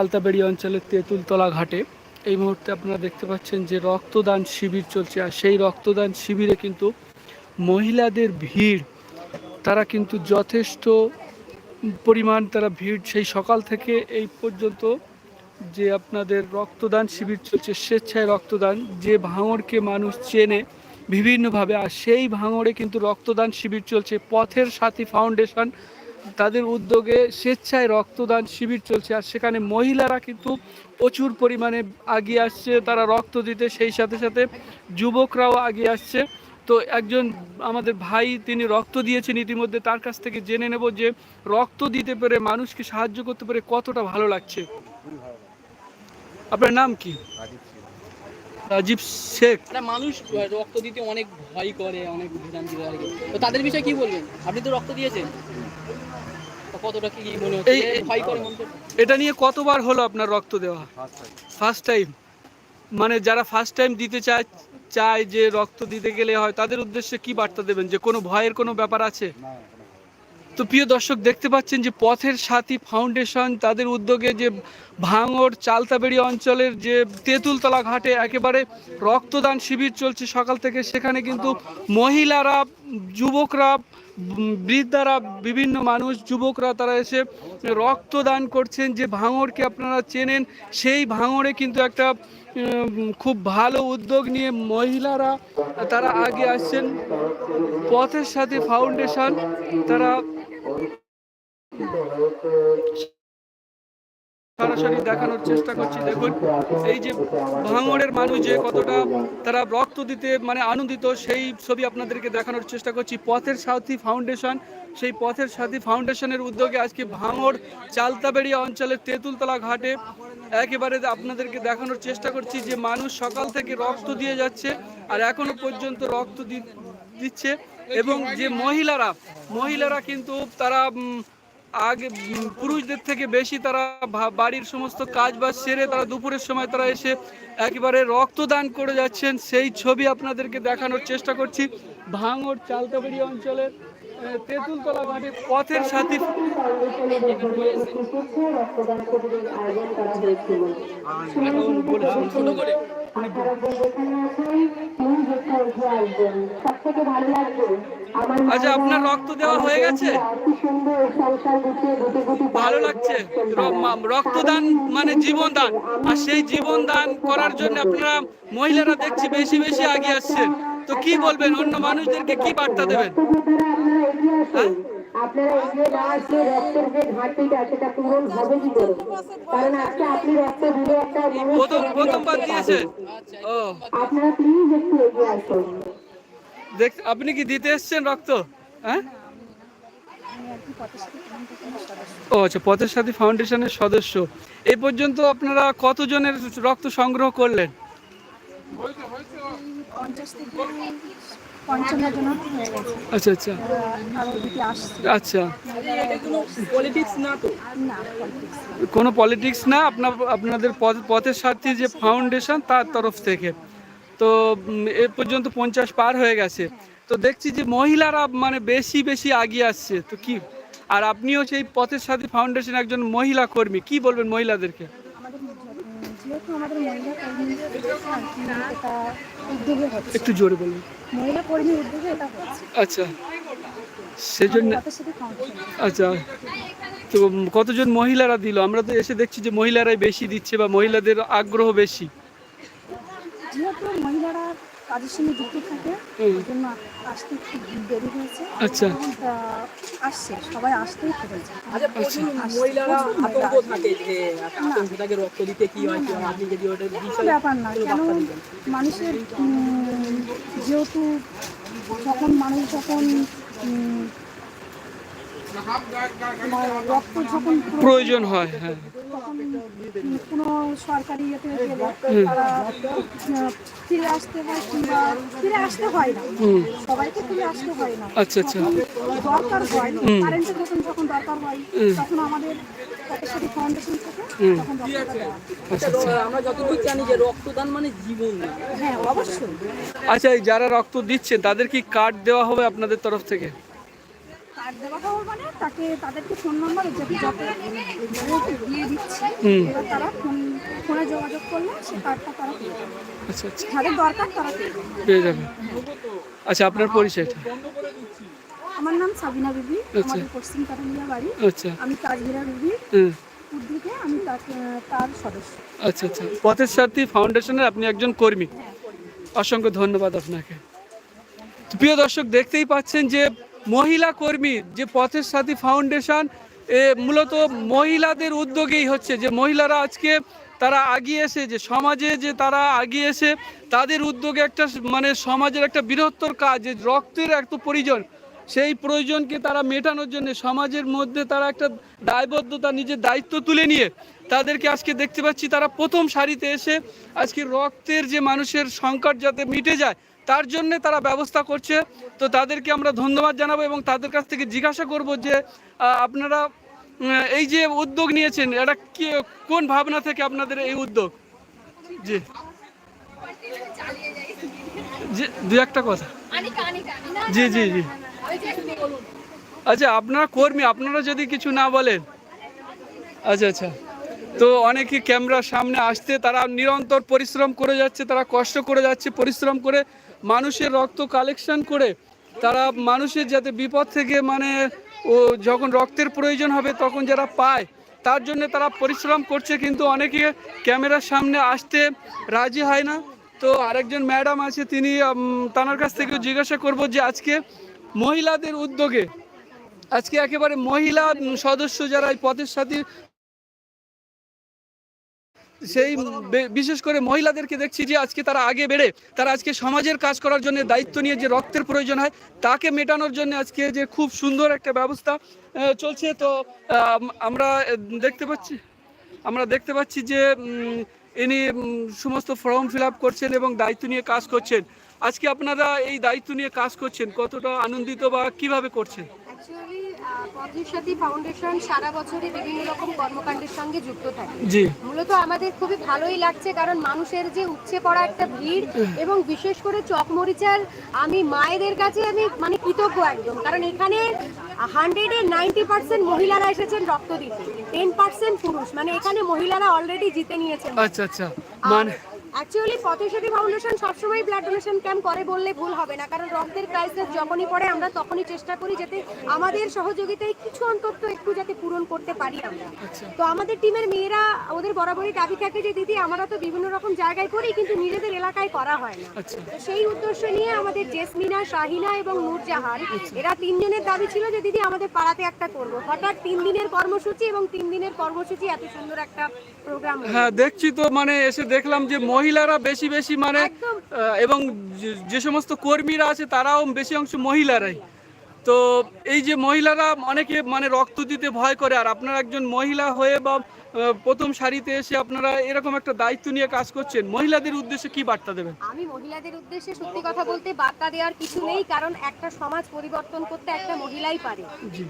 আলতাবেড়ি অঞ্চলের তেঁতুলতলা ঘাটে। এই মুহূর্তে আপনারা দেখতে পাচ্ছেন যে রক্তদান শিবির চলছে আর সেই রক্তদান শিবিরে কিন্তু মহিলাদের ভিড়। তারা কিন্তু যথেষ্ট পরিমাণ তারা ভিড়। সেই সকাল থেকে এই পর্যন্ত যে আপনাদের রক্তদান শিবির চলছে, স্বেচ্ছায় রক্তদান, যে ভাঙড়কে মানুষ চেনে বিভিন্নভাবে, আর সেই ভাঙড়ে কিন্তু রক্তদান শিবির চলছে। পথের সাথী ফাউন্ডেশন তাদের উদ্যোগে স্বেচ্ছায় রক্তদান শিবির চলছে আর সেখানে মহিলারা কিন্তু প্রচুর পরিমাণে আগিয়ে আসছে তারা রক্ত দিতে সেই সাথে সাথে যুবকরাও আগিয়ে আসছে। তো একজন আমাদের ভাই তিনি রক্ত দিয়েছেন ইতিমধ্যে তার কাছ থেকে জেনে নেব যে রক্ত দিতে পেরে মানুষকে সাহায্য করতে পেরে কতটা ভালো লাগছে। আপনার নাম কি? রাজীব শেখ। একটা মানুষ রক্ত দিতে অনেক ভয় করে অনেক ভোগান্তি করে। তো তাদের বিষয়ে কি বলবেন? আপনি তো রক্ত দিয়েছেন। কতটা কি মনে হচ্ছে? ভয় করে এটা নিয়ে কতবার হলো আপনার রক্ত দেওয়া? ফার্স্ট টাইম মানে যারা ফার্স্ট টাইম দিতে চায় চায় যে রক্ত দিতে গেলে হয় তাদের উদ্দেশ্যে কি বার্তা দেবেন? যে কোনো ভয়ের কোনো ব্যাপার আছে? তো প্রিয় দর্শক, দেখতে পাচ্ছেন যে পথের সাথী ফাউন্ডেশন তাদের উদ্যোগে যে ভাঙড় চালতাবেড়ি অঞ্চলের যে তেঁতুলতলা ঘাটে একেবারে রক্তদান শিবির চলছে সকাল থেকে। সেখানে কিন্তু মহিলারা, যুবকরা, বৃদ্ধারা, বিভিন্ন মানুষ, যুবকরা তারা এসে রক্তদান করছেন যে ভাঙড়কে আপনারা চেনেন। সেই ভাঙড়ে কিন্তু একটা খুব ভালো উদ্যোগ নিয়ে মহিলারা তারা আগে আসছেন। পথের সাথে ফাউন্ডেশন তারা সরাসরি দেখানোর চেষ্টা করছি, দেখুন, এই যে ভাঙড়ের মানুষ যে কতটা তারা রক্ত দিতে মানে আনন্দিত, সেই ছবি আপনাদেরকে দেখানোর চেষ্টা করছি। পথের সাথী ফাউন্ডেশন, সেই পথের সাথী ফাউন্ডেশনের উদ্যোগে আজকে ভাঙড় চালতাবেড়িয়া অঞ্চলের তেঁতুলতলা ঘাটে একেবারে আপনাদেরকে দেখানোর চেষ্টা করছি যে মানুষ সকাল থেকে রক্ত দিয়ে যাচ্ছে আর এখনও পর্যন্ত রক্ত দিচ্ছে। এবং যে মহিলারা মহিলারা কিন্তু তারা আগে পুরুষদের থেকে বেশি তারা বাড়ির সমস্ত কাজ বাজ সেরে তারা দুপুরের সময় তারা এসে একেবারে রক্তদান করে যাচ্ছেন। সেই ছবি আপনাদেরকে দেখানোর চেষ্টা করছি। ভাঙর চালতাবাড়ি অঞ্চলের তেঁতুলতলা ঘাটে পথের সাথী আচ্ছা আপনার রক্ত দেওয়া হয়ে গেছে? ভালো লাগছে? রক্তদান মানে জীবনদান আর সেই জীবন দান করার জন্য আপনারা মহিলারা দেখছি বেশি বেশি আগে আসছেন। তো কি বলবেন? অন্য মানুষদেরকে কি বার্তা দেবেন? হ্যাঁ? আপনারা এগিয়ে না আসলে রক্তের যে ঘাটতিটা সেটা পূরণ হবে কি করে? কারণ আজকে আপনি রক্ত দিলে একটা প্রথম প্রথমবার দিয়েছেন ও। আপনারা প্লিজ একটু এগিয়ে আসুন। দেখ আপনি কি দিতে এসছেন রক্ত? হ্যাঁ? ও আচ্ছা পথের সাথী ফাউন্ডেশনের সদস্য। এ পর্যন্ত আপনারা কতজনের রক্ত সংগ্রহ করলেন? পঞ্চান্ন জন হয়ে গেছে। আচ্ছা আচ্ছা। আরও দিকে আসছে। আচ্ছা। পলিটিক্স না তো না। কোনো পলিটিক্স না আপনার আপনাদের পথ- পথের সাথী যে ফাউন্ডেশন তার তরফ থেকে। তো এ পর্যন্ত পঞ্চাশ পার হয়ে গেছে। তো দেখছি যে মহিলারা মানে বেশি বেশি আগিয়ে আসছে। তো কি? আর আপনিও সেই পথের সাথে ফাউন্ডেশন একজন মহিলা কর্মী। কি বলবেন মহিলাদেরকে? আমাদের যেহেতু আমাদের মহিলা কর্মী উদ্যোগে হচ্ছে। একটু জোরে বলবেন মহিলা কর্মী উদ্যোগে এটা হচ্ছে। আচ্ছা সেজন্য আচ্ছা তো কতজন মহিলারা দিল? আমরা তো এসে দেখছি যে মহিলারাই বেশি দিচ্ছে বা মহিলাদের আগ্রহ বেশি। যেহেতু মহিলারা কাজের সঙ্গে যুক্ত থাকে। জন্য আসতে একটু দেরি হয়েছে আচ্ছা। আসছে সবাই আসতেই পেরেছে আচ্ছা প্রচুর মহিলারা আতঙ্ক থাকে যে আতঙ্ক রক্ত দিতে কি হয় কি আপনি যদি ওটা ব্যাপার না। কেন মানুষের যেহেতু যখন মানুষ যখন উম, রক্ত যখন প্রয়োজন হয় হ্যাঁ। কোনো সরকারি ইয়েতে গেলে তারা ফিরে আসতে হয় কিংবা ফিরে আসতে হয় না। সবাইকে ফিরে আসতে হয় না। আচ্ছা, আচ্ছা। দরকার হয় কারেন্টের যখন যখন দরকার হয় তখন আমাদের ফাউন্ডেশন থেকে তখন। আচ্ছা আচ্ছা। আমরা যতটুকু জানি যে রক্তদান মানে জীবন হ্যাঁ অবশ্যই। আচ্ছা এই যারা রক্ত দিচ্ছে তাদের কি কার্ড দেওয়া হবে আপনাদের তরফ থেকে? দেওয়া মানে তাকে তাদেরকে ফোন নাম্বার যাতে যাতে দিয়ে দিচ্ছি এবার তারা ফোন ফোনে যোগাযোগ করলে সে কার্ডটা তারা পেয়ে যাবে। আচ্ছা আচ্ছা। যাদের দরকার তারা পেয়ে যাবে। আচ্ছা আপনার পরিচয়টা? আমার নাম সাবিনা বিবি আচ্ছা। পশ্চিম কাটালিয়া বাড়ি। আচ্ছা। আমি বিবি। হ্যাঁ উদ্যোগে আমি তার সদস্য। আচ্ছা আচ্ছা। পথের সাথী ফাউন্ডেশনের আপনি একজন কর্মী। অসংখ্য ধন্যবাদ আপনাকে। প্রিয় দর্শক দেখতেই পাচ্ছেন যে মহিলা কর্মী যে পথের সাথী ফাউন্ডেশন এ মূলত মহিলাদের উদ্যোগেই হচ্ছে যে মহিলারা আজকে তারা আগিয়ে এসে যে সমাজে যে তারা আগিয়ে এসে তাদের উদ্যোগে একটা মানে সমাজের একটা বৃহত্তর কাজ, যে রক্তের এত প্রয়োজন, সেই প্রয়োজনকে তারা মেটানোর জন্য সমাজের মধ্যে তারা একটা দায়বদ্ধতা, নিজের দায়িত্ব তুলে নিয়ে তাদেরকে আজকে দেখতে পাচ্ছি তারা প্রথম সারিতে এসে আজকে রক্তের যে মানুষের সংকট যাতে মিটে যায় তার জন্য তারা ব্যবস্থা করছে। তো তাদেরকে আমরা ধন্যবাদ জানাব এবং তাদের কাছ থেকে জিজ্ঞাসা করব যে আপনারা এই যে উদ্যোগ নিয়েছেন, এটা কি, কোন ভাবনা থেকে আপনাদের এই উদ্যোগ? জি। দু একটা কথা। জি জি জি। আচ্ছা আপনারা কর্মী, আপনারা যদি কিছু না বলেন। আচ্ছা আচ্ছা। তো অনেকে ক্যামেরার সামনে আসতে তারা নিরন্তর পরিশ্রম করে যাচ্ছে, তারা কষ্ট করে যাচ্ছে, পরিশ্রম করে মানুষের রক্ত কালেকশন করে তারা মানুষের যাতে বিপদ থেকে মানে ও যখন রক্তের প্রয়োজন হবে তখন যারা পায়, তার জন্য তারা পরিশ্রম করছে কিন্তু অনেকে ক্যামেরার সামনে আসতে রাজি হয় না। তো আরেকজন ম্যাডাম আছে, তিনি তানার কাছ থেকে জিজ্ঞাসা করব যে আজকে মহিলাদের উদ্যোগে, আজকে একেবারে মহিলা সদস্য যারা এই পথের সাথী সেই বিশেষ করে মহিলাদেরকে দেখছি যে আজকে তারা আগে বেড়ে, তারা আজকে সমাজের কাজ করার জন্য দায়িত্ব নিয়ে যে রক্তের প্রয়োজন হয়, তাকে মেটানোর জন্য আজকে যে খুব সুন্দর একটা ব্যবস্থা চলছে। তো আমরা দেখতে পাচ্ছি, আমরা দেখতে পাচ্ছি যে ইনি সমস্ত ফর্ম ফিল করছেন এবং দায়িত্ব নিয়ে কাজ করছেন। আজকে আপনারা এই দায়িত্ব নিয়ে কাজ করছেন, কতটা আনন্দিত বা কীভাবে করছেন? অ্যাকচুয়ালি ফাউন্ডেশন সারা বছরই বিভিন্ন রকম কর্মকাণ্ডের সঙ্গে যুক্ত থাকে। জি। মূলত আমাদের খুবই ভালোই লাগছে কারণ মানুষের যে উপচে পড়া একটা ভিড় এবং বিশেষ করে চকমরিচার আমি মায়েদের কাছে আমি মানে কৃতজ্ঞ একদম। কারণ এখানে হান্ড্রেডে নাইনটি পার্সেন্ট মহিলারা এসেছেন রক্ত দিতে। টেন পার্সেন্ট পুরুষ। মানে এখানে মহিলারা অলরেডি জিতে নিয়েছেন। আচ্ছা আচ্ছা। মানে অ্যাকচুয়ালি পথেসাথী ফাউন্ডেশন সবসময় ব্লাড ডোনেশন ক্যাম্প করে বললে ভুল হবে না। কারণ রক্তের ক্রাইসিস যখনই পড়ে আমরা তখনই চেষ্টা করি যাতে আমাদের সহযোগিতায় কিছু অন্তত একটু যাতে পূরণ করতে পারি আমরা। তো আমাদের টিমের মেয়েরা ওদের বরাবরই দাবি থাকে যে দিদি আমরা তো বিভিন্ন রকম জায়গায় করি কিন্তু নিজেদের এলাকায় করা হয় না। আচ্ছা। তো সেই উদ্দেশ্য নিয়ে আমাদের জেসমিনা শাহিনা এবং নূরজাহান এরা তিনজনের দাবি ছিল যে দিদি আমাদের পাড়াতে একটা করব। হঠাৎ তিন দিনের কর্মসূচি এবং তিন দিনের কর্মসূচি এত সুন্দর একটা প্রোগ্রাম হ্যাঁ দেখছি তো মানে এসে দেখলাম যে মহিলারা বেশি বেশি মানে এবং যে- সমস্ত কর্মীরা আছে তারাও বেশি অংশ মহিলারাই। তো এই যে মহিলারা অনেকে মানে রক্ত দিতে ভয় করে আর আপনার একজন মহিলা হয়ে বা প্রথম সারিতে এসে আপনারা এরকম একটা দায়িত্ব নিয়ে কাজ করছেন। মহিলাদের উদ্দেশ্যে কি বার্তা দেবেন? আমি মহিলাদের উদ্দেশ্যে সত্যি কথা বলতে বার্তা দেওয়ার কিছু নেই কারণ একটা সমাজ পরিবর্তন করতে একটা মহিলাই পারে।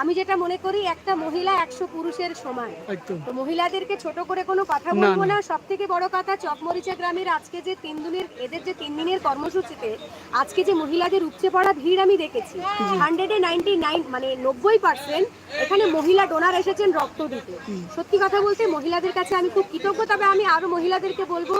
আমি যেটা মনে করি একটা মহিলা একশো পুরুষের সমান। তো মহিলাদেরকে ছোট করে কোনো কথা বলব না। সব থেকে বড় কথা চকমরিচা গ্রামের আজকে যে তিন দিনের এদের যে তিন দিনের কর্মসূচিতে আজকে যে মহিলাদের উপচে পড়া ভিড় আমি দেখেছি। হান্ড্রেডে নাইনটি নাইন মানে নব্বই পার্সেন্ট এখানে মহিলা ডোনার এসেছেন রক্ত দিতে। সত্যি কথা বলতে মহিলাদের কাছে আমি খুব কৃতজ্ঞ তবে আমি আরও মহিলাদেরকে বলব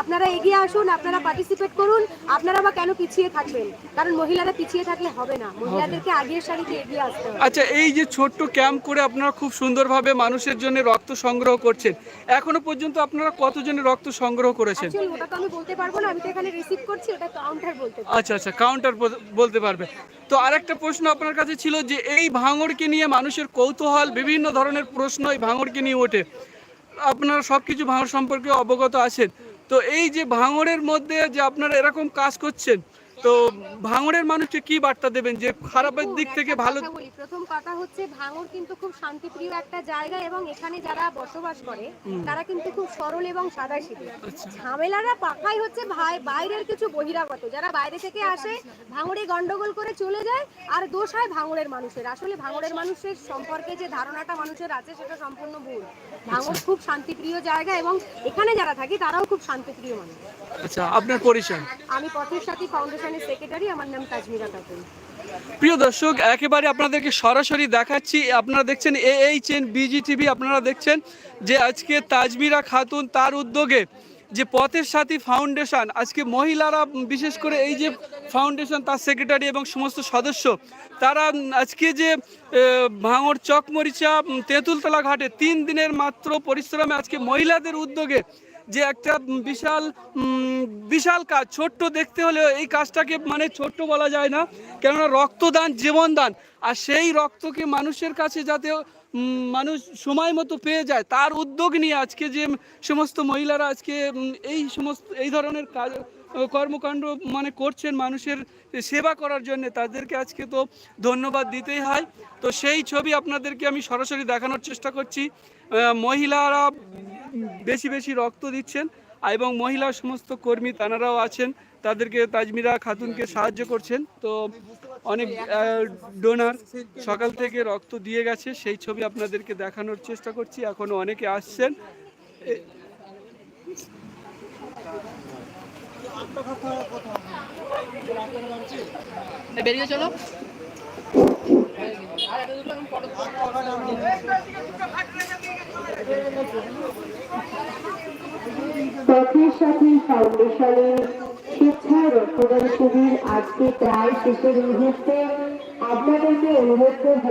আপনারা এগিয়ে আসুন আপনারা পার্টিসিপেট করুন আপনারা বা কেন পিছিয়ে থাকবেন? কারণ মহিলারা পিছিয়ে থাকলে হবে না মহিলাদেরকে আগের সারিতে এগিয়ে আসতে হবে। আচ্ছা এই যে ছোট্ট ক্যাম্প করে আপনারা খুব সুন্দরভাবে মানুষের জন্য রক্ত সংগ্রহ করছেন এখনও পর্যন্ত আপনারা কতজনের রক্ত সংগ্রহ করেছেন? ওটা তো আমি বলতে পারব না আমি তো এখানে রিসিভ করছি ওটা কাউন্টার বলতে। আচ্ছা আচ্ছা কাউন্টার বলতে পারবে। তো আরেকটা প্রশ্ন আপনার কাছে ছিল যে এই ভাঙড়কে নিয়ে মানুষের কৌতূহল বিভিন্ন ধরনের প্রশ্ন এই ভাঙড়কে নিয়ে ওঠে। আপনারা সব কিছু ভাঙড় সম্পর্কে অবগত আছেন। তো এই যে ভাঙড়ের মধ্যে যে আপনারা এরকম কাজ করছেন তো ভাঙড়ের মানুষকে কি বার্তা দেবেন যে খারাপের দিক থেকে ভালো প্রথম কথা হচ্ছে ভাঙড় কিন্তু খুব শান্তিপ্রিয় একটা জায়গা এবং এখানে যারা বসবাস করে তারা কিন্তু খুব সরল এবং সাদা আচ্ছা। ঝামেলারা পাকাই হচ্ছে ভাই বাইরের কিছু বহিরাগত। যারা বাইরে থেকে আসে ভাঙড়ে গন্ডগোল করে চলে যায় আর দোষ হয় ভাঙড়ের মানুষের। আসলে ভাঙড়ের মানুষের সম্পর্কে যে ধারণাটা মানুষের আছে সেটা সম্পূর্ণ ভুল। ভাঙড় খুব শান্তিপ্রিয় জায়গা এবং এখানে যারা থাকে তারাও খুব শান্তিপ্রিয় মানুষ। আচ্ছা আপনার পরিচয়। আমি পথের সাথী সেক্রেটারি আমার নাম তাজমিরা খাতুন প্রিয় দর্শক, একেবারে আপনাদেরকে সরাসরি দেখাচ্ছি। আপনারা দেখছেন A H N BG TV আপনারা দেখছেন যে আজকে তাজমিরা খাতুন তার উদ্যোগে যে পথের সাথী ফাউন্ডেশন আজকে মহিলারা বিশেষ করে এই যে ফাউন্ডেশন তার সেক্রেটারি এবং সমস্ত সদস্য, তারা আজকে যে ভাঙড় চকমরিচা, তেঁতুলতলা ঘাটে তিন দিনের মাত্র পরিশ্রমে আজকে মহিলাদের উদ্যোগে যে একটা বিশাল বিশাল কাজ। ছোট্ট দেখতে হলেও এই কাজটাকে মানে ছোট্ট বলা যায় না। কেননা রক্তদান জীবনদান আর সেই রক্তকে মানুষের কাছে যাতে মানুষ সময় মতো পেয়ে যায়, তার উদ্যোগ নিয়ে আজকে যে সমস্ত মহিলারা আজকে এই সমস্ত, এই ধরনের কাজ, কর্মকাণ্ড মানে করছেন মানুষের সেবা করার জন্য, তাদেরকে আজকে তো ধন্যবাদ দিতেই হয়। তো সেই ছবি আপনাদেরকে আমি সরাসরি দেখানোর চেষ্টা করছি। মহিলারা বেশি বেশি রক্ত দিচ্ছেন এবং মহিলা সমস্ত কর্মী তানারাও আছেন তাদেরকে তাজমিরা খাতুনকে সাহায্য করছেন। তো অনেক ডোনার সকাল থেকে রক্ত দিয়ে গেছে সেই ছবি আপনাদেরকে দেখানোর চেষ্টা করছি এখনও অনেকে আসছেন। বেরিয়ে চলো আর একটা দুটো আমি photo- পথের সাথী ফাউন্ডেশনের স্বেচ্ছায় রক্তদান শিবির আজকে প্রায় শেষের মুহূর্তে। আপনাদেরকে অনুরোধ করব,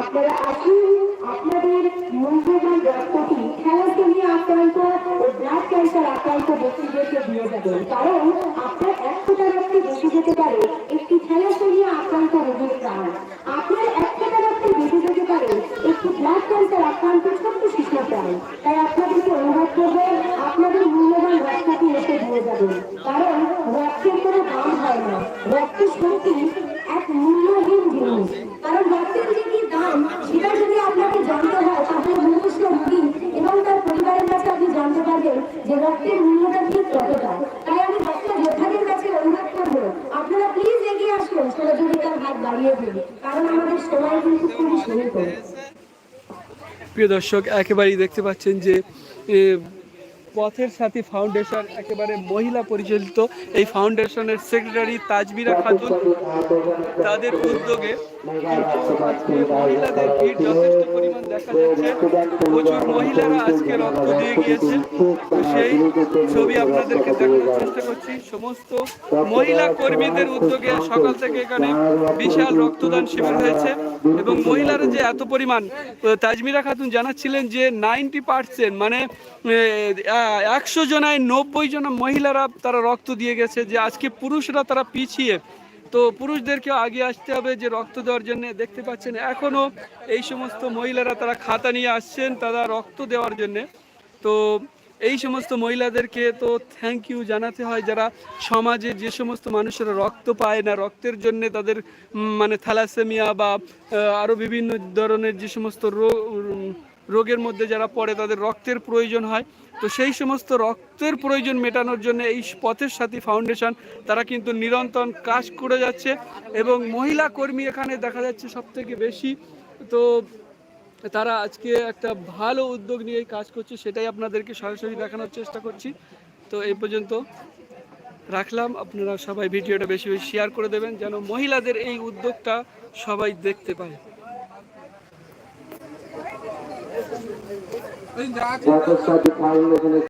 আপনারা আসুন, আপনাদের মূল্যবান রক্তটি থ্যালাসেমিয়া আক্রান্ত ও ব্লাড ক্যান্সার আক্রান্ত ব্যক্তিদেরকে দিয়ে যাবেন। কারণ আপনার এক ফোঁটা রক্তে বেশি যেতে পারে একটি থ্যালাসেমিয়া প্রিয় দর্শক একেবারেই দেখতে পাচ্ছেন যে পথের সাথী ফাউন্ডেশন একেবারে মহিলা পরিচালিত। এই ফাউন্ডেশনের সেক্রেটারি তাজমিরা খাতুন তাদের উদ্যোগে মহিলাদের ভিড় যথেষ্ট পরিমাণ দেখা যাচ্ছে। প্রচুর মহিলারা আজকে রক্ত দিয়ে গিয়েছে। সেই ছবি আপনাদেরকে দেখানোর চেষ্টা করছি। সমস্ত মহিলা কর্মীদের উদ্যোগে সকাল থেকে এখানে বিশাল রক্তদান শিবির হয়েছে। এবং মহিলারা যে এত পরিমাণ, তাজমিরা খাতুন জানাচ্ছিলেন যে নাইনটি পার্সেন্ট মানে একশো জনায় নব্বই জন মহিলারা তারা রক্ত দিয়ে গেছে যে আজকে পুরুষরা তারা পিছিয়ে। তো পুরুষদেরকে আগে আসতে হবে যে রক্ত দেওয়ার জন্য। দেখতে পাচ্ছেন এখনও এই সমস্ত মহিলারা তারা খাতা নিয়ে আসছেন তারা রক্ত দেওয়ার জন্যে। তো এই সমস্ত মহিলাদেরকে তো থ্যাংক ইউ জানাতে হয় যারা সমাজে যে সমস্ত মানুষেরা রক্ত পায় না, রক্তের জন্য তাদের মানে থ্যালাসেমিয়া বা আরও বিভিন্ন ধরনের যে সমস্ত রোগ রোগের মধ্যে যারা পড়ে তাদের রক্তের প্রয়োজন হয়। তো সেই সমস্ত রক্তের প্রয়োজন মেটানোর জন্য এই পথের সাথী ফাউন্ডেশন, তারা কিন্তু নিরন্তর কাজ করে যাচ্ছে এবং মহিলা কর্মী এখানে দেখা যাচ্ছে সব থেকে বেশি। তো তারা আজকে একটা ভালো উদ্যোগ নিয়ে কাজ করছে, সেটাই আপনাদেরকে সরাসরি দেখানোর চেষ্টা করছি। তো এই পর্যন্ত রাখলাম। আপনারা সবাই ভিডিওটা বেশি বেশি শেয়ার করে দেবেন, যেন মহিলাদের এই উদ্যোগটা সবাই দেখতে পায়। Exactly. That's a subject I live in.